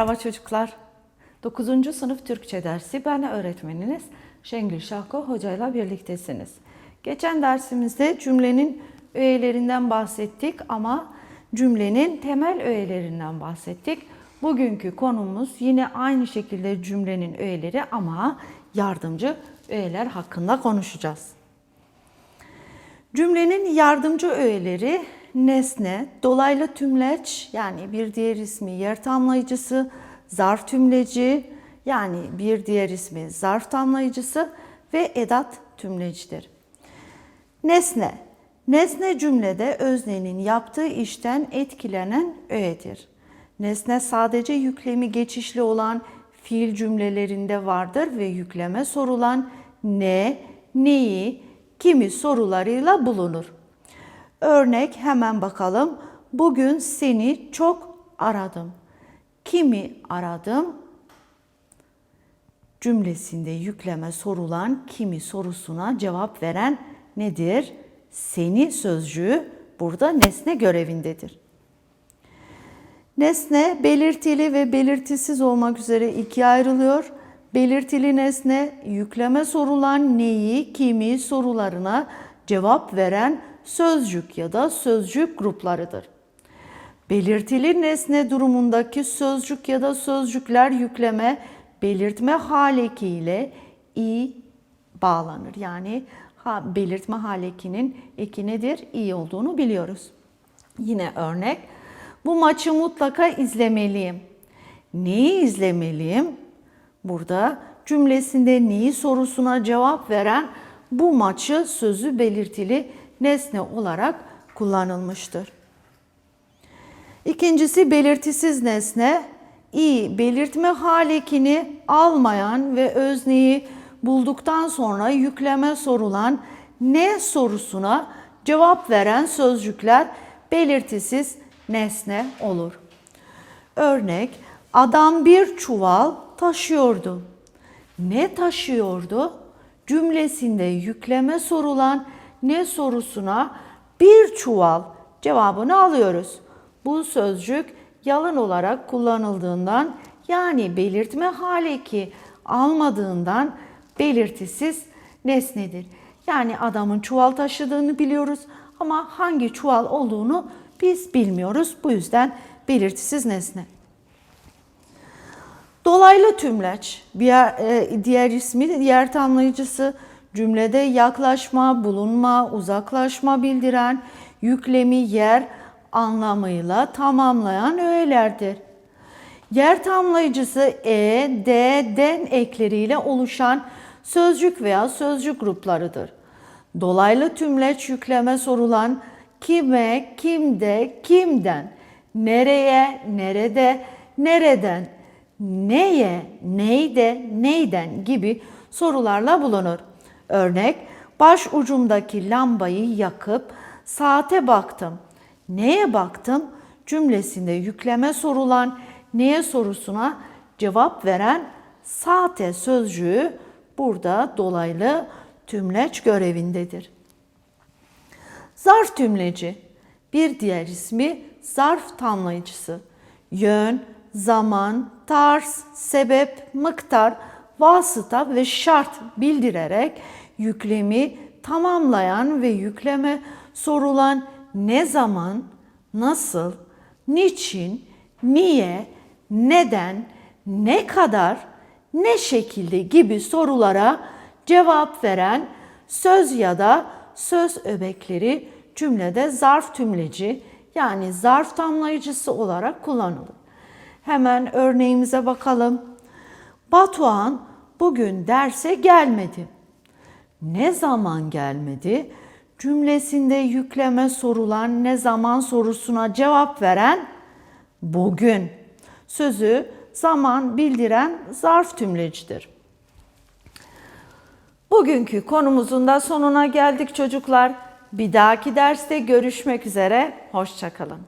Merhaba çocuklar. 9. sınıf Türkçe dersi ben öğretmeniniz Şengül Şahko hocayla birliktesiniz. Geçen dersimizde cümlenin öğelerinden bahsettik ama cümlenin temel öğelerinden bahsettik. Bugünkü konumuz yine aynı şekilde cümlenin öğeleri ama yardımcı öğeler hakkında konuşacağız. Cümlenin yardımcı öğeleri nesne, dolaylı tümleç yani bir diğer ismi yer tamlayıcısı, zarf tümleci yani bir diğer ismi zarf tamlayıcısı ve edat tümlecidir. Nesne, nesne cümlede öznenin yaptığı işten etkilenen öğedir. Nesne sadece yüklemi geçişli olan fiil cümlelerinde vardır ve yükleme sorulan ne, neyi, kimi sorularıyla bulunur. Örnek hemen bakalım. Bugün seni çok aradım. Kimi aradım? Cümlesinde yükleme sorulan kimi sorusuna cevap veren nedir? Seni sözcüğü burada nesne görevindedir. Nesne belirtili ve belirtisiz olmak üzere ikiye ayrılıyor. Belirtili nesne yükleme sorulan neyi, kimi sorularına cevap veren sözcük ya da sözcük gruplarıdır. Belirtili nesne durumundaki sözcük ya da sözcükler yükleme belirtme haleki ile i bağlanır. Yani ha, belirtme halekinin eki nedir? i olduğunu biliyoruz. Yine örnek. Bu maçı mutlaka izlemeliyim. Neyi izlemeliyim? Burada cümlesinde neyi sorusuna cevap veren bu maçı sözü belirtili nesne olarak kullanılmıştır. İkincisi belirtisiz nesne. i belirtme halekini almayan ve özneyi bulduktan sonra yükleme sorulan ne sorusuna cevap veren sözcükler belirtisiz nesne olur. Örnek adam bir çuval taşıyordu. Ne taşıyordu? Cümlesinde yükleme sorulan ne sorusuna bir çuval cevabını alıyoruz. Bu sözcük yalın olarak kullanıldığından yani belirtme haleki almadığından belirtisiz nesnedir. Yani adamın çuval taşıdığını biliyoruz ama hangi çuval olduğunu biz bilmiyoruz. Bu yüzden belirtisiz nesne. Dolaylı tümleç, bir yer, e, diğer ismi yer tamlayıcısı, cümlede yaklaşma, bulunma, uzaklaşma bildiren, yüklemi yer anlamıyla tamamlayan öğelerdir. Yer tamlayıcısı e, d, den ekleriyle oluşan sözcük veya sözcük gruplarıdır. Dolaylı tümleç yükleme sorulan kime, kimde, kimden, nereye, nerede, nereden, neye, neyde, neyden gibi sorularla bulunur. Örnek, baş ucumdaki lambayı yakıp saate baktım. Neye baktım? Cümlesinde yükleme sorulan neye sorusuna cevap veren saate sözcüğü burada dolaylı tümleç görevindedir. Zarf tümleci bir diğer ismi zarf tamlayıcısı. Yön, zaman, tarz, sebep, miktar, vasıta ve şart bildirerek yüklemi tamamlayan ve yükleme sorulan ne zaman, nasıl, niçin, niye, neden, ne kadar, ne şekilde gibi sorulara cevap veren söz ya da söz öbekleri cümlede zarf tümleci yani zarf tamlayıcısı olarak kullanılır. Hemen örneğimize bakalım. Batuhan bugün derse gelmedi. Ne zaman gelmedi? Cümlesinde yükleme sorulan ne zaman sorusuna cevap veren bugün. Sözü zaman bildiren zarf tümlecidir. Bugünkü konumuzun da sonuna geldik çocuklar. Bir dahaki derste görüşmek üzere. Hoşçakalın.